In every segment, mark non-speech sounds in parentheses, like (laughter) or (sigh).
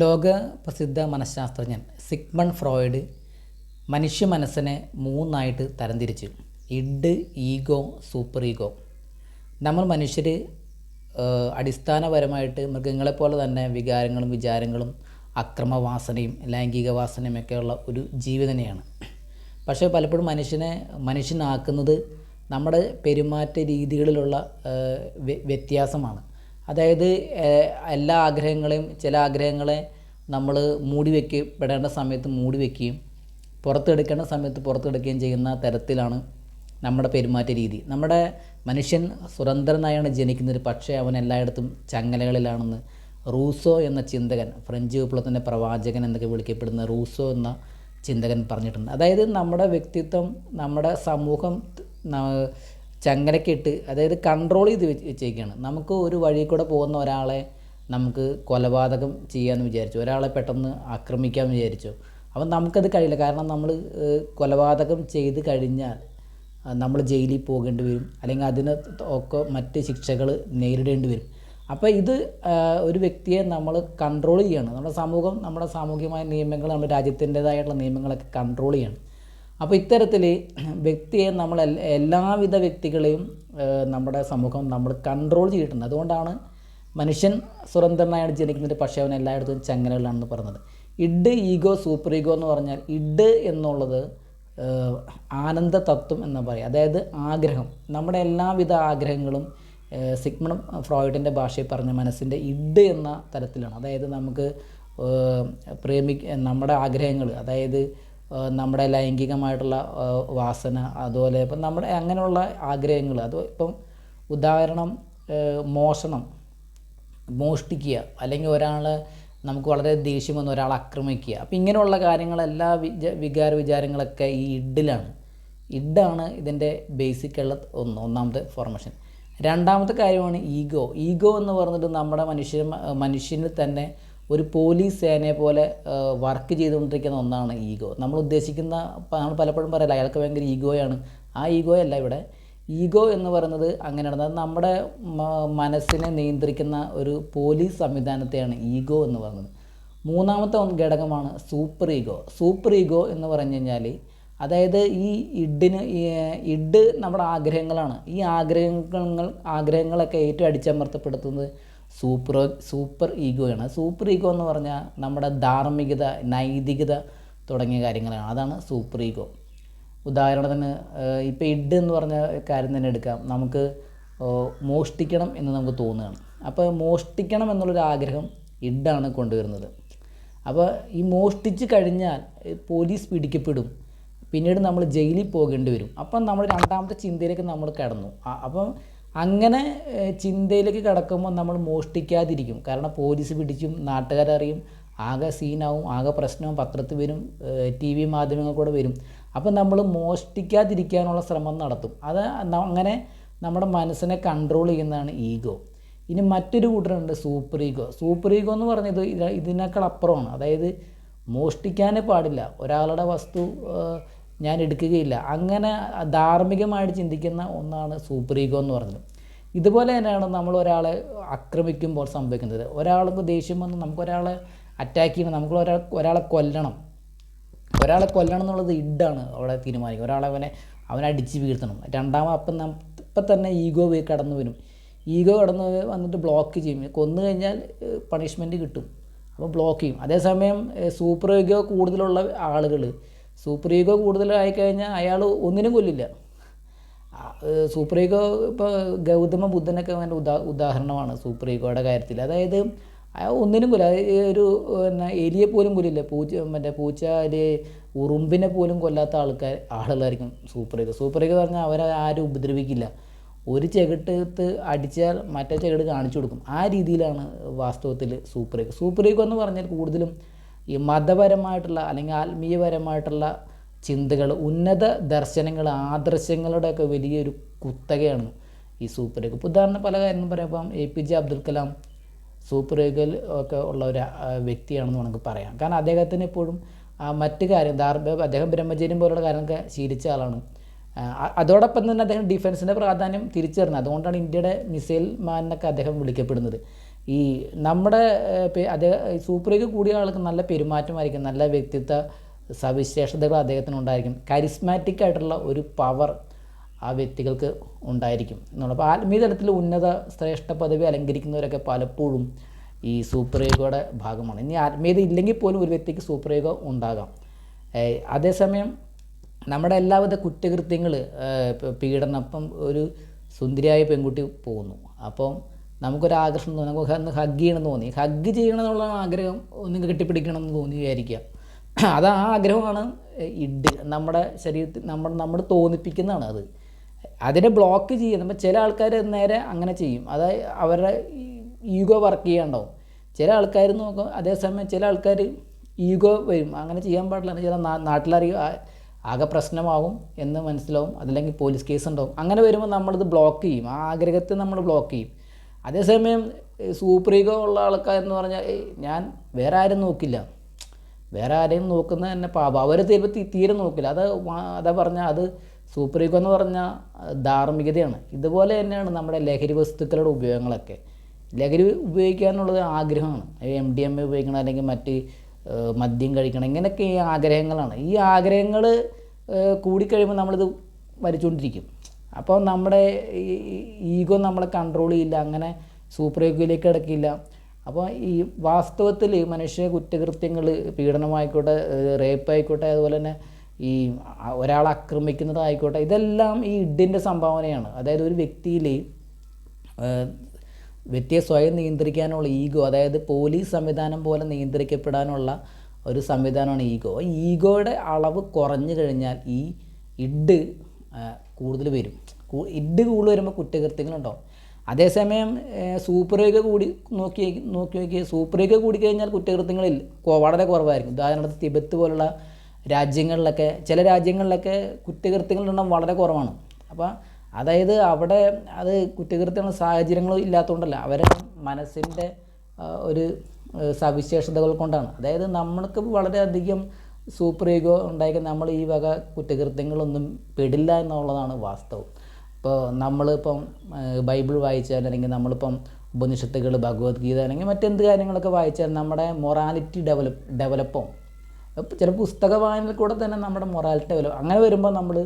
ലോക പ്രസിദ്ധ മനഃശാസ്ത്രജ്ഞൻ Sigmund Freud മനുഷ്യ മനസ്സിനെ മൂന്നായിട്ട് തരംതിരിച്ചു. Id ego super ego. നമ്മൾ മനുഷ്യർ അടിസ്ഥാനപരമായിട്ട് മൃഗങ്ങളെപ്പോലെ തന്നെ വികാരങ്ങളും വിചാരങ്ങളും അക്രമവാസനയും ലൈംഗിക വാസനയും ഒക്കെയുള്ള ഒരു ജീവി തന്നെയാണ് പക്ഷേ പലപ്പോഴും മനുഷ്യനെ മനുഷ്യനാക്കുന്നത് നമ്മുടെ പെരുമാറ്റ രീതികളിലുള്ള വ്യത്യാസമാണ്. അതായത് എല്ലാ ആഗ്രഹങ്ങളെയും ചില ആഗ്രഹങ്ങളെ നമ്മൾ മൂടി വയ്ക്കപ്പെടേണ്ട സമയത്ത് മൂടി വയ്ക്കുകയും പുറത്തെടുക്കേണ്ട സമയത്ത് പുറത്തെടുക്കുകയും ചെയ്യുന്ന തരത്തിലാണ് നമ്മുടെ പെരുമാറ്റ രീതി. നമ്മുടെ മനുഷ്യൻ സ്വതന്ത്രനായാണ് ജനിക്കുന്നത് പക്ഷേ അവൻ എല്ലായിടത്തും ചങ്ങലകളിലാണെന്ന്. റൂസോ എന്ന ചിന്തകൻ ഫ്രഞ്ച് വിപ്ലവത്തിന്റെ പ്രവാചകൻ എന്നൊക്കെ വിളിക്കപ്പെടുന്ന റൂസോ എന്ന ചിന്തകൻ പറഞ്ഞിട്ടുണ്ട്. അതായത് നമ്മുടെ വ്യക്തിത്വം നമ്മുടെ സമൂഹം ചങ്ങലക്കിട്ട് അതായത് കൺട്രോൾ ചെയ്ത് വെച്ച് വെച്ചേക്കാണ്. നമുക്ക് ഒരു വഴി കൂടെ പോകുന്ന ഒരാളെ നമുക്ക് കൊലപാതകം ചെയ്യാമെന്ന് വിചാരിച്ചു. ഒരാളെ പെട്ടെന്ന് ആക്രമിക്കാമെന്ന് വിചാരിച്ചു. അപ്പം നമുക്കത് കഴിയില്ല. കാരണം നമ്മൾ കൊലപാതകം ചെയ്ത് കഴിഞ്ഞാൽ നമ്മൾ ജയിലിൽ പോകേണ്ടി വരും. അല്ലെങ്കിൽ അതിന് ഒക്കെ മറ്റ് ശിക്ഷകൾ നേരിടേണ്ടി വരും. അപ്പോൾ ഇത് ഒരു വ്യക്തിയെ നമ്മൾ കൺട്രോൾ ചെയ്യണം. നമ്മുടെ സമൂഹം നമ്മുടെ സാമൂഹികമായ നിയമങ്ങൾ നമ്മുടെ രാജ്യത്തിന്റെതായിട്ടുള്ള നിയമങ്ങളൊക്കെ കൺട്രോൾ ചെയ്യാണ്. അപ്പോൾ ഇത്തരത്തിൽ വ്യക്തിയെ നമ്മൾ എല്ലാവിധ വ്യക്തികളെയും നമ്മുടെ സമൂഹം നമ്മൾ കൺട്രോൾ ചെയ്തിട്ടുണ്ട്. അതുകൊണ്ടാണ് മനുഷ്യൻ സ്വതന്ത്രനായിട്ട് ജനിക്കുന്നത് പക്ഷേ അവൻ എല്ലായിടത്തും ചങ്ങലകളാണെന്ന് പറഞ്ഞത്. ഇഡ് ഈഗോ സൂപ്പർ ഈഗോ എന്ന് പറഞ്ഞാൽ ഇഡ് എന്നുള്ളത് ആനന്ദ തത്വം എന്ന് പറയും. അതായത് ആഗ്രഹം. നമ്മുടെ എല്ലാവിധ ആഗ്രഹങ്ങളും സിഗ്മൺ ഫ്രോയിഡിന്റെ ഭാഷയിൽ പറഞ്ഞ മനസ്സിന്റെ ഇഡ് എന്ന തരത്തിലാണ്. അതായത് നമുക്ക് പ്രേമി നമ്മുടെ ആഗ്രഹങ്ങൾ അതായത് നമ്മുടെ ലൈംഗികമായിട്ടുള്ള വാസന അതുപോലെ ഇപ്പം നമ്മുടെ അങ്ങനെയുള്ള ആഗ്രഹങ്ങൾ അത് ഇപ്പം ഉദാഹരണം മോഷണം മോഷ്ടിക്കുക അല്ലെങ്കിൽ ഒരാൾ നമുക്ക് വളരെ ദേഷ്യം വന്ന് ഒരാൾ ആക്രമിക്കുക. അപ്പോൾ ഇങ്ങനെയുള്ള കാര്യങ്ങളെല്ലാ വിച വികാര വിചാരങ്ങളൊക്കെ ഈ ഇഡിലാണ്. ഇഡാണ് ഇതിന്റെ ബേസിക്കുള്ള ഒന്ന് ഒന്നാമത്തെ ഫോർമേഷൻ രണ്ടാമത്തെ കാര്യമാണ് ഈഗോ. ഈഗോ എന്ന് പറഞ്ഞിട്ട് നമ്മുടെ മനുഷ്യ മനുഷ്യന് തന്നെ ഒരു പോലീസ് സേനയെ പോലെ വർക്ക് ചെയ്തുകൊണ്ടിരിക്കുന്ന ഒന്നാണ് ഈഗോ. നമ്മൾ ഉദ്ദേശിക്കുന്ന നമ്മൾ പലപ്പോഴും പറയല അയാൾക്ക് ഭയങ്കര ഈഗോയാണ്. ആ ഈഗോ അല്ല ഇവിടെ. ഈഗോ എന്ന് പറയുന്നത് അങ്ങനെയാണ്. അതായത് നമ്മുടെ മനസ്സിനെ നിയന്ത്രിക്കുന്ന ഒരു പോലീസ് സംവിധാനത്തെയാണ് ഈഗോ എന്ന് പറയുന്നത്. മൂന്നാമത്തെ ഘടകമാണ് സൂപ്പർ ഈഗോ. സൂപ്പർ ഈഗോ എന്ന് പറഞ്ഞു കഴിഞ്ഞാൽ അതായത് ഈ ഇഡിന് ഇഡ് നമ്മുടെ ആഗ്രഹങ്ങളാണ്. ഈ ആഗ്രഹങ്ങൾ ആഗ്രഹങ്ങളൊക്കെ ഏറ്റവും അടിച്ചമർത്തപ്പെടുത്തുന്നത് സൂപ്പർ സൂപ്പർ ഈഗോയാണ് സൂപ്പർ ഈഗോ എന്ന് പറഞ്ഞാൽ നമ്മുടെ ധാർമ്മികത നൈതികത തുടങ്ങിയ കാര്യങ്ങളാണ്. അതാണ് സൂപ്പർ ഈഗോ. ഉദാഹരണത്തിന് ഇപ്പോൾ ഇഡ് എന്ന് പറഞ്ഞ കാര്യം തന്നെ എടുക്കാം. നമുക്ക് മോഷ്ടിക്കണം എന്ന് നമുക്ക് തോന്നുകയാണ്. അപ്പോൾ മോഷ്ടിക്കണം എന്നുള്ളൊരു ആഗ്രഹം ഇഡാണ് കൊണ്ടുവരുന്നത്. അപ്പോൾ ഈ മോഷ്ടിച്ച് കഴിഞ്ഞാൽ പോലീസ് പിടിക്കപ്പെടും. പിന്നീട് നമ്മൾ ജയിലിൽ പോകേണ്ടി വരും. അപ്പം നമ്മൾ രണ്ടാമത്തെ ചിന്തയിലേക്ക് നമ്മൾ കടന്നു. അപ്പം അങ്ങനെ ചിന്തയിലേക്ക് കിടക്കുമ്പോൾ നമ്മൾ മോഷ്ടിക്കാതിരിക്കും. കാരണം പോലീസ് പിടിക്കും നാട്ടുകാരറിയും ആകെ സീനാവും ആകെ പ്രശ്നവും പത്രത്തിൽ വരും ടി വി മാധ്യമങ്ങൾ കൂടെ വരും. അപ്പം നമ്മൾ മോഷ്ടിക്കാതിരിക്കാനുള്ള ശ്രമം നടത്തും. അത് അങ്ങനെ നമ്മുടെ മനസ്സിനെ കൺട്രോൾ ചെയ്യുന്നതാണ് ഈഗോ ഇനി മറ്റൊരു കൂട്ടരുണ്ട് സൂപ്പർ ഈഗോ സൂപ്പർ ഈഗോ എന്ന് പറഞ്ഞത് ഇത് ഇതിനേക്കാൾ അപ്പുറമാണ്. അതായത് മോഷ്ടിക്കാനേ പാടില്ല. ഒരാളുടെ വസ്തു ഞാൻ എടുക്കുകയില്ല. അങ്ങനെ ധാർമ്മികമായിട്ട് ചിന്തിക്കുന്ന ഒന്നാണ് സൂപ്പർ ഈഗോ എന്ന് പറഞ്ഞത്. ഇതുപോലെ തന്നെയാണ് നമ്മൾ ഒരാളെ ആക്രമിക്കുമ്പോൾ സംഭവിക്കുന്നത്. ഒരാൾക്ക് ദേഷ്യം വന്ന് നമുക്കൊരാളെ അറ്റാക്ക് ചെയ്യണം നമുക്ക് ഒരാൾ ഒരാളെ കൊല്ലണം. ഒരാളെ കൊല്ലണം എന്നുള്ളത് ഇഡാണ് അവിടെ തീരുമാനിക്കുക ഒരാളെ അവനെ അവനെ അടിച്ച് വീഴ്ത്തണം. രണ്ടാമത് അപ്പം നം ഇപ്പം തന്നെ ഈഗോ പോയി കടന്നു വരും. ഈഗോ കടന്ന് വന്നിട്ട് ബ്ലോക്ക് ചെയ്യും. കൊന്നു കഴിഞ്ഞാൽ പണിഷ്മെന്റ് കിട്ടും. അപ്പോൾ ബ്ലോക്ക് ചെയ്യും. അതേസമയം സൂപ്പർ ഈഗോ കൂടുതലുള്ള ആളുകൾ സൂപ്പർ ഈഗോ കൂടുതലായി കഴിഞ്ഞാൽ അയാൾ ഒന്നിനും കൊല്ലില്ല. സൂപ്പർ ഈഗോ ഇപ്പോൾ ഗൗതമ ബുദ്ധനൊക്കെ അവന്റെ ഉദാ ഉദാഹരണമാണ് സൂപ്പർ ഈഗോയുടെ കാര്യത്തിൽ. അതായത് അയാൾ ഒന്നിനും കൊല്ല ഒരു പിന്നെ എലിയെ പോലും കൊല്ലില്ല. പൂച്ച മറ്റേ പൂച്ച ഒരു ഉറുമ്പിനെ പോലും കൊല്ലാത്ത ആൾക്കാർ ആളുകളായിരിക്കും സൂപ്പർ ഈഗോ. സൂപ്പർ ഈഗോ പറഞ്ഞാൽ അവരെ ആരും ഉപദ്രവിക്കില്ല. ഒരു ചെകിട്ടത്ത് അടിച്ചാൽ മറ്റേ ചെകിട് കാണിച്ചു കൊടുക്കും. ആ രീതിയിലാണ് വാസ്തവത്തിൽ സൂപ്പർ ഈഗോ. സൂപ്പർ ഈഗോ എന്ന് പറഞ്ഞാൽ കൂടുതലും ഈ മതപരമായിട്ടുള്ള അല്ലെങ്കിൽ ആത്മീയപരമായിട്ടുള്ള ചിന്തകൾ ഉന്നത ദർശനങ്ങൾ ആദർശങ്ങളുടെ ഒക്കെ വലിയൊരു കുത്തകയാണ് ഈ സൂപ്പർ ഈഗോ ഇപ്പോൾ ഉദാഹരണം പല കാര്യങ്ങളും പറയുമ്പം A P J Abdul Kalam super ഈഗോയിൽ ഒക്കെ ഉള്ള ഒരു വ്യക്തിയാണെന്ന് നമുക്ക് പറയാം. കാരണം അദ്ദേഹത്തിന് എപ്പോഴും മറ്റു കാര്യം ധാർമ്മിക അദ്ദേഹം ബ്രഹ്മചര്യം പോലുള്ള കാര്യങ്ങളൊക്കെ ശീലിച്ച ആളാണ്. അതോടൊപ്പം തന്നെ അദ്ദേഹം ഡിഫൻസിന്റെ പ്രാധാന്യം തിരിച്ചറിഞ്ഞത് അതുകൊണ്ടാണ് ഇന്ത്യയുടെ മിസൈൽ മാൻ എന്നൊക്കെ അദ്ദേഹം വിളിക്കപ്പെടുന്നത്. ഈ നമ്മുടെ അദ്ദേഹം സൂപ്പർ ലീഗ് കൂടിയ ആൾക്ക് നല്ല പെരുമാറ്റമായിരിക്കും നല്ല വ്യക്തിത്വ സവിശേഷതകൾ അദ്ദേഹത്തിന് ഉണ്ടായിരിക്കും കരിസ്മാറ്റിക് ആയിട്ടുള്ള ഒരു പവർ ആ വ്യക്തികൾക്ക് ഉണ്ടായിരിക്കും എന്നുള്ളത്. അപ്പോൾ ആത്മീയ തലത്തിൽ ഉന്നത ശ്രേഷ്ഠ പദവി അലങ്കരിക്കുന്നവരൊക്കെ പലപ്പോഴും ഈ സൂപ്പർ ഈഗോയുടെ ഭാഗമാണ്. ഇനി ആത്മീയത ഇല്ലെങ്കിൽ പോലും ഒരു വ്യക്തിക്ക് സൂപ്പർ ഈഗോ ഉണ്ടാകാം അതേസമയം നമ്മുടെ എല്ലാവിധ കുറ്റകൃത്യങ്ങൾ പീഡനം അപ്പം ഒരു സുന്ദരിയായ പെൺകുട്ടി പോകുന്നു അപ്പം നമുക്കൊരു ആകർഷണം തോന്നി നമുക്ക് ഒന്ന് ഹഗ് ചെയ്യണമെന്ന് തോന്നി. ഹഗ് ചെയ്യണം എന്നുള്ള ആഗ്രഹം ഒന്ന് കെട്ടിപ്പിടിക്കണം എന്ന് തോന്നി വിചാരിക്കുക. (clears throat) അത് ആ ആഗ്രഹമാണ് ഇഡ് നമ്മുടെ ശരീരത്തിൽ നമ്മൾ നമ്മൾ തോന്നിപ്പിക്കുന്നതാണ് അത്. അതിനെ ബ്ലോക്ക് ചെയ്യുമ്പോൾ ചില ആൾക്കാർ നേരെ അങ്ങനെ ചെയ്യും. അതായത് അവരുടെ ഈഗോ വർക്ക് ചെയ്യാണ്ടാവും. ചില ആൾക്കാർ നോക്കും അതേസമയം ചില ആൾക്കാർ ഈഗോ വരും. അങ്ങനെ ചെയ്യാൻ പാടില്ല. ചില നാട്ടിലറിയും ആകെ പ്രശ്നമാകും എന്ന് മനസ്സിലാവും. അതല്ലെങ്കിൽ പോലീസ് കേസ് ഉണ്ടാവും. അങ്ങനെ വരുമ്പോൾ നമ്മളിത് ബ്ലോക്ക് ചെയ്യും. ആ ആഗ്രഹത്തെ നമ്മൾ ബ്ലോക്ക് ചെയ്യും. അതേസമയം സൂപ്പർ ഈഗോ ഉള്ള ആൾക്കാരെന്ന് പറഞ്ഞാൽ ഞാൻ വേറെ ആരും നോക്കില്ല. വേറെ ആരെയും നോക്കുന്നത് തന്നെ പാപം. അവർ തീരുമ്പോൾ തീരെ നോക്കില്ല. അത് അതാ പറഞ്ഞാൽ അത് സൂപ്പർ ഈഗോ എന്ന് പറഞ്ഞാൽ ധാർമ്മികതയാണ്. ഇതുപോലെ തന്നെയാണ് നമ്മുടെ ലഹരി വസ്തുക്കളുടെ ഉപയോഗങ്ങളൊക്കെ. ലഹരി ഉപയോഗിക്കാനുള്ളത് ആഗ്രഹമാണ്. എം ഡി എം എ ഉപയോഗിക്കണം അല്ലെങ്കിൽ മറ്റ് മദ്യം കഴിക്കണം ഇങ്ങനെയൊക്കെ ഈ ആഗ്രഹങ്ങളാണ്. ഈ ആഗ്രഹങ്ങൾ കൂടിക്കഴിയുമ്പോൾ നമ്മളിത് വലിച്ചുകൊണ്ടിരിക്കും അപ്പോൾ നമ്മുടെ ഈഗോ നമ്മളെ കൺട്രോൾ ചെയ്യില്ല അങ്ങനെ സൂപ്പർ ഈഗോയിലേക്ക് കിടക്കില്ല അപ്പോൾ ഈ വാസ്തവത്തിൽ മനുഷ്യ കുറ്റകൃത്യങ്ങൾ പീഡനമായിക്കോട്ടെ റേപ്പ് ആയിക്കോട്ടെ അതുപോലെ തന്നെ ഈ ഒരാളെ ആക്രമിക്കുന്നതായിക്കോട്ടെ ഇതെല്ലാം ഈ ഇഡിന്റെ സംഭാവനയാണ്. അതായത് ഒരു വ്യക്തിയിൽ വ്യക്തിയെ സ്വയം നിയന്ത്രിക്കാനുള്ള ഈഗോ അതായത് പോലീസ് സംവിധാനം പോലെ നിയന്ത്രിക്കപ്പെടാനുള്ള ഒരു സംവിധാനമാണ് ഈഗോ. ഈഗോയുടെ അളവ് കുറഞ്ഞു കഴിഞ്ഞാൽ ഈ ഇഡ് കൂടുതൽ വരും. ഇഡ് കൂടുതൽ വരുമ്പോൾ കുറ്റകൃത്യങ്ങളുണ്ടാവും. അതേസമയം സൂപ്പർ ഈഗോ കൂടി നോക്കി നോക്കി നോക്കി സൂപ്പർ ഈഗോ കൂടി കഴിഞ്ഞാൽ കുറ്റകൃത്യങ്ങളിൽ വളരെ കുറവായിരിക്കും. ഉദാഹരണത്തിന് തിബത്ത് പോലുള്ള രാജ്യങ്ങളിലൊക്കെ ചില രാജ്യങ്ങളിലൊക്കെ കുറ്റകൃത്യങ്ങളുടെ എണ്ണം വളരെ കുറവാണ്. അപ്പോൾ അതായത് അവിടെ അത് കുറ്റകൃത്യങ്ങളുടെ സാഹചര്യങ്ങളും ഇല്ലാത്തതുകൊണ്ടല്ല അവരെ മനസ്സിന്റെ ഒരു സവിശേഷതകൾ കൊണ്ടാണ്. അതായത് നമ്മൾക്ക് വളരെയധികം സൂപ്പർ ഈഗോ ഉണ്ടായി നമ്മൾ ഈ വക കുറ്റകൃത്യങ്ങളൊന്നും പെടില്ല എന്നുള്ളതാണ് വാസ്തവം. ഇപ്പോൾ നമ്മളിപ്പം ബൈബിൾ വായിച്ചാൽ അല്ലെങ്കിൽ നമ്മളിപ്പം ഉപനിഷത്തുകൾ ഭഗവത്ഗീത അല്ലെങ്കിൽ മറ്റെന്ത് കാര്യങ്ങളൊക്കെ വായിച്ചാൽ നമ്മുടെ മൊറാലിറ്റി ഡെവലപ്പ്. ഡെവലപ്പും ചില പുസ്തക വായനയിൽ കൂടെ തന്നെ നമ്മുടെ മൊറാലിറ്റി ഡെവലപ്പ് അങ്ങനെ വരുമ്പോൾ നമ്മൾ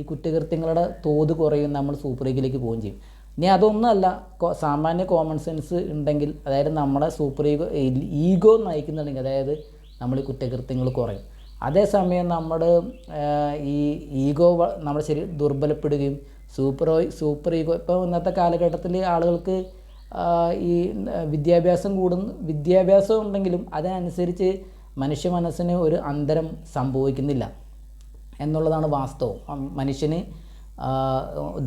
ഈ കുറ്റകൃത്യങ്ങളുടെ തോത് കുറയും നമ്മൾ സൂപ്പർ ഈഗോയിലേക്ക് പോവുകയും ചെയ്യും. ഇനി അതൊന്നുമല്ല സാമാന്യ കോമൺ സെൻസ് ഉണ്ടെങ്കിൽ അതായത് നമ്മുടെ സൂപ്പർ ഈഗോ ഈഗോ നയിക്കുന്നുണ്ടെങ്കിൽ അതായത് നമ്മൾ ഈ കുറ്റകൃത്യങ്ങൾ കുറയും. അതേസമയം നമ്മൾ ഈ ഈഗോ നമ്മുടെ ശരീരം ദുർബലപ്പെടുകയും സൂപ്പർ സൂപ്പർ ഈഗോ ഇപ്പോൾ ഇന്നത്തെ കാലഘട്ടത്തിൽ ആളുകൾക്ക് ഈ വിദ്യാഭ്യാസം കൂടുന്നു വിദ്യാഭ്യാസം ഉണ്ടെങ്കിലും അതിനനുസരിച്ച് മനുഷ്യ മനസ്സിന് ഒരു അന്തരം സംഭവിക്കുന്നില്ല എന്നുള്ളതാണ് വാസ്തവം. മനുഷ്യന്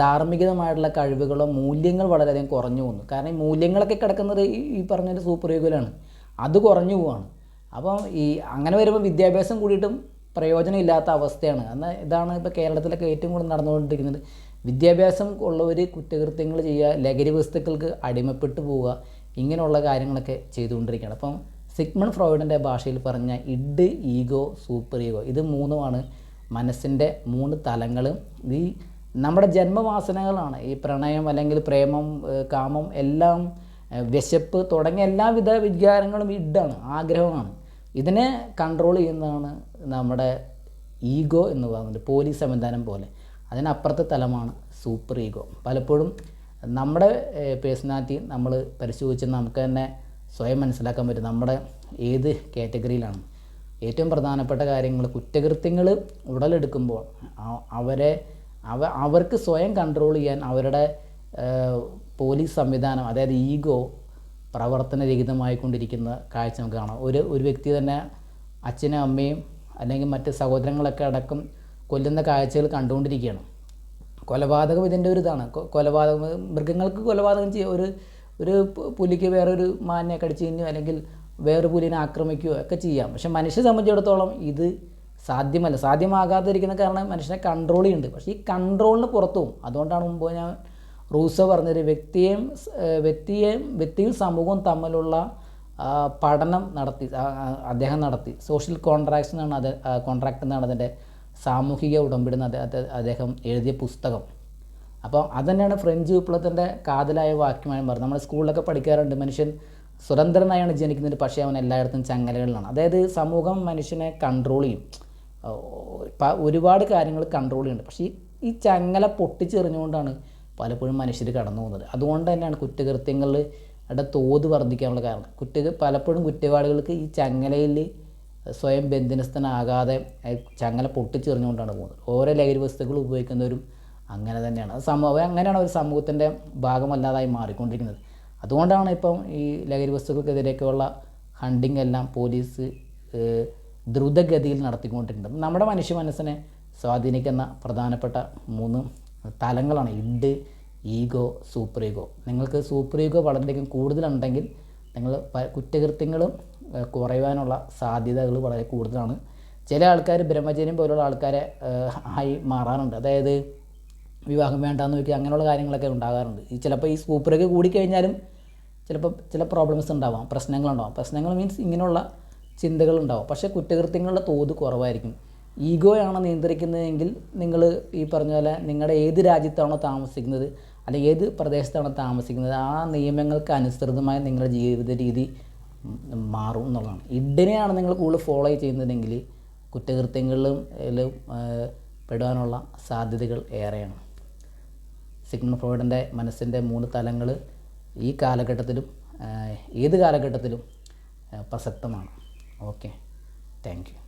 ധാർമ്മികമായിട്ടുള്ള കഴിവുകളോ മൂല്യങ്ങൾ വളരെയധികം കുറഞ്ഞു പോകുന്നു. കാരണം ഈ മൂല്യങ്ങളൊക്കെ കിടക്കുന്നത് ഈ പറഞ്ഞൊരു സൂപ്പർ ഈഗോയിലാണ്. അത് കുറഞ്ഞു പോവാണ്. അപ്പം ഈ അങ്ങനെ വരുമ്പോൾ വിദ്യാഭ്യാസം കൂടിയിട്ടും പ്രയോജനമില്ലാത്ത അവസ്ഥയാണ്. എന്നാൽ ഇതാണ് ഇപ്പോൾ കേരളത്തിലൊക്കെ ഏറ്റവും കൂടുതൽ നടന്നുകൊണ്ടിരിക്കുന്നത്. വിദ്യാഭ്യാസം ഉള്ളവർ കുറ്റകൃത്യങ്ങൾ ചെയ്യുക ലഹരി വസ്തുക്കൾക്ക് അടിമപ്പെട്ടു പോവുക ഇങ്ങനെയുള്ള കാര്യങ്ങളൊക്കെ ചെയ്തുകൊണ്ടിരിക്കുകയാണ്. അപ്പം സിഗ്മൺ ഫ്രോയിഡിന്റെ ഭാഷയിൽ പറഞ്ഞ ഇഡ് ഈഗോ സൂപ്പർ ഈഗോ ഇത് മൂന്നുമാണ് മനസ്സിന്റെ മൂന്ന് തലങ്ങളും. ഈ നമ്മുടെ ജന്മവാസനകളാണ്. ഈ പ്രണയം അല്ലെങ്കിൽ പ്രേമം കാമം എല്ലാം വിശപ്പ് തുടങ്ങിയ എല്ലാവിധ വികാരങ്ങളും ഇഡാണ് ആഗ്രഹമാണ്. ഇതിനെ കൺട്രോൾ ചെയ്യുന്നതാണ് നമ്മുടെ ഈഗോ എന്ന് പറയുന്നത് പോലീസ് സംവിധാനം പോലെ. അതിനപ്പുറത്തെ തലമാണ് സൂപ്പർ ഈഗോ പലപ്പോഴും നമ്മുടെ പേഴ്സണാലിറ്റി നമ്മൾ പരിശോധിച്ച് നമുക്ക് തന്നെ സ്വയം മനസ്സിലാക്കാൻ പറ്റും നമ്മുടെ ഏത് കാറ്റഗറിയിലാണ് ഏറ്റവും പ്രധാനപ്പെട്ട കാര്യങ്ങൾ കുറ്റകൃത്യങ്ങൾ ഉടലെടുക്കുമ്പോൾ അവരെ അവ അവർക്ക് സ്വയം കൺട്രോൾ ചെയ്യാൻ അവരുടെ പോലീസ് സംവിധാനം അതായത് ഈഗോ പ്രവർത്തനരഹിതമായിക്കൊണ്ടിരിക്കുന്ന കാഴ്ച നമുക്ക് കാണാം. ഒരു ഒരു വ്യക്തി തന്നെ അച്ഛനും അമ്മയും അല്ലെങ്കിൽ മറ്റ് സഹോദരങ്ങളൊക്കെ അടക്കം കൊല്ലുന്ന കാഴ്ചകൾ കണ്ടുകൊണ്ടിരിക്കുകയാണ്. കൊലപാതകം ഇതിന്റെ ഒരു ഇതാണ്. കൊലപാതകം മൃഗങ്ങൾക്ക് കൊലപാതകം ചെയ്യുക ഒരു ഒരു പുലിക്ക് വേറൊരു മാനിനെ കടിച്ചു കഴിഞ്ഞു അല്ലെങ്കിൽ വേറൊരു പുലിനെ ആക്രമിക്കുകയോ ഒക്കെ ചെയ്യാം. പക്ഷെ മനുഷ്യനെ സംബന്ധിച്ചിടത്തോളം ഇത് സാധ്യമല്ല. സാധ്യമാകാതിരിക്കുന്ന കാരണം മനുഷ്യനെ കൺട്രോൾ ചെയ്യുന്നുണ്ട്. പക്ഷേ ഈ കൺട്രോളിന് പുറത്തും. അതുകൊണ്ടാണ് മുമ്പ് ഞാൻ റൂസോ പറഞ്ഞൊരു വ്യക്തിയെയും വ്യക്തിയെയും വ്യക്തിയും സമൂഹവും തമ്മിലുള്ള പഠനം നടത്തി അദ്ദേഹം നടത്തി. സോഷ്യൽ കോൺട്രാക്ട്സ് ആണ് അത് കോൺട്രാക്ട് എന്നാണ് അതിന്റെ സാമൂഹിക ഉടമ്പടി എന്ന് അദ്ദേഹ- എഴുതിയ പുസ്തകം. അപ്പോൾ അത് തന്നെയാണ് ഫ്രഞ്ച് വിപ്ലവത്തിന്റെ കാതലായ വാക്യമായി പറഞ്ഞത് നമ്മൾ സ്കൂളിലൊക്കെ പഠിക്കാറുണ്ട് മനുഷ്യൻ സ്വതന്ത്രനായാണ് ജനിക്കുന്നത് പക്ഷേ അവൻ എല്ലായിടത്തും ചങ്ങലകളിലാണ്. അതായത് സമൂഹം മനുഷ്യനെ കൺട്രോൾ ചെയ്യും. ഒരുപാട് കാര്യങ്ങൾ കൺട്രോൾ ചെയ്യുന്നുണ്ട്. പക്ഷേ ഈ ചങ്ങല പൊട്ടിച്ചെറിഞ്ഞുകൊണ്ടാണ് പലപ്പോഴും മനുഷ്യർ കടന്നു പോകുന്നത്. അതുകൊണ്ട് തന്നെയാണ് കുറ്റകൃത്യങ്ങളുടെ തോത് വർദ്ധിക്കാനുള്ള കാരണം. കുറ്റ പലപ്പോഴും കുറ്റവാളികൾക്ക് ഈ ചങ്ങലയിൽ സ്വയം ബന്ധനസ്ഥനാകാതെ ചങ്ങല പൊട്ടിച്ചെറിഞ്ഞുകൊണ്ടാണ് പോകുന്നത്. ഓരോ ലഹരി വസ്തുക്കൾ ഉപയോഗിക്കുന്നവരും അങ്ങനെ തന്നെയാണ്. സമൂഹം അങ്ങനെയാണ് ഒരു സമൂഹത്തിന്റെ ഭാഗമല്ലാതായി മാറിക്കൊണ്ടിരിക്കുന്നത്. അതുകൊണ്ടാണ് ഇപ്പം ഈ ലഹരി വസ്തുക്കൾക്കെതിരെയൊക്കെയുള്ള ഹണ്ടിങ് എല്ലാം പോലീസ് ദ്രുതഗതിയിൽ നടത്തിക്കൊണ്ടിരിക്കുന്നത്. നമ്മുടെ മനുഷ്യ മനസ്സിനെ സ്വാധീനിക്കുന്ന പ്രധാനപ്പെട്ട മൂന്ന് തലങ്ങളാണ്. Id ego super ego. നിങ്ങൾക്ക് സൂപ്പർ ഈഗോ വളരെയധികം കൂടുതലുണ്ടെങ്കിൽ നിങ്ങൾ കുറ്റകൃത്യങ്ങളും കുറയുവാനുള്ള സാധ്യതകൾ വളരെ കൂടുതലാണ്. ചില ആൾക്കാർ ബ്രഹ്മചര്യം പോലുള്ള ആൾക്കാരെ ആയി മാറാറുണ്ട്. അതായത് വിവാഹം വേണ്ടാന്ന് വെക്കുക അങ്ങനെയുള്ള കാര്യങ്ങളൊക്കെ ഉണ്ടാകാറുണ്ട്. ഈ ചിലപ്പോൾ ഈ സൂപ്പറൊക്കെ കൂടിക്കഴിഞ്ഞാലും ചിലപ്പോൾ ചില പ്രോബ്ലംസ് ഉണ്ടാവാം പ്രശ്നങ്ങളുണ്ടാവാം. പ്രശ്നങ്ങൾ മീൻസ് ഇങ്ങനെയുള്ള ചിന്തകളുണ്ടാവും. പക്ഷേ കുറ്റകൃത്യങ്ങളുടെ തോത് കുറവായിരിക്കും. ഈഗോയാണ് നിയന്ത്രിക്കുന്നതെങ്കിൽ നിങ്ങൾ ഈ പറഞ്ഞ പോലെ നിങ്ങളുടെ ഏത് രാജ്യത്താണോ താമസിക്കുന്നത് അല്ലെങ്കിൽ ഏത് പ്രദേശത്താണോ താമസിക്കുന്നത് ആ നിയമങ്ങൾക്ക് അനുസൃതമായി നിങ്ങളുടെ ജീവിത രീതി മാറും എന്നുള്ളതാണ്. ഇഡിനെയാണ് നിങ്ങൾ കൂടുതൽ ഫോളോ ചെയ്യുന്നതെങ്കിൽ കുറ്റകൃത്യങ്ങളിലും പെടാനുള്ള സാധ്യതകൾ ഏറെയാണ്. സിഗ്മ ഫ്രോയിഡിന്റെ മനസ്സിന്റെ മൂന്ന് തലങ്ങൾ ഈ കാലഘട്ടത്തിലും ഏത് കാലഘട്ടത്തിലും പ്രസക്തമാണ്. Okay thank you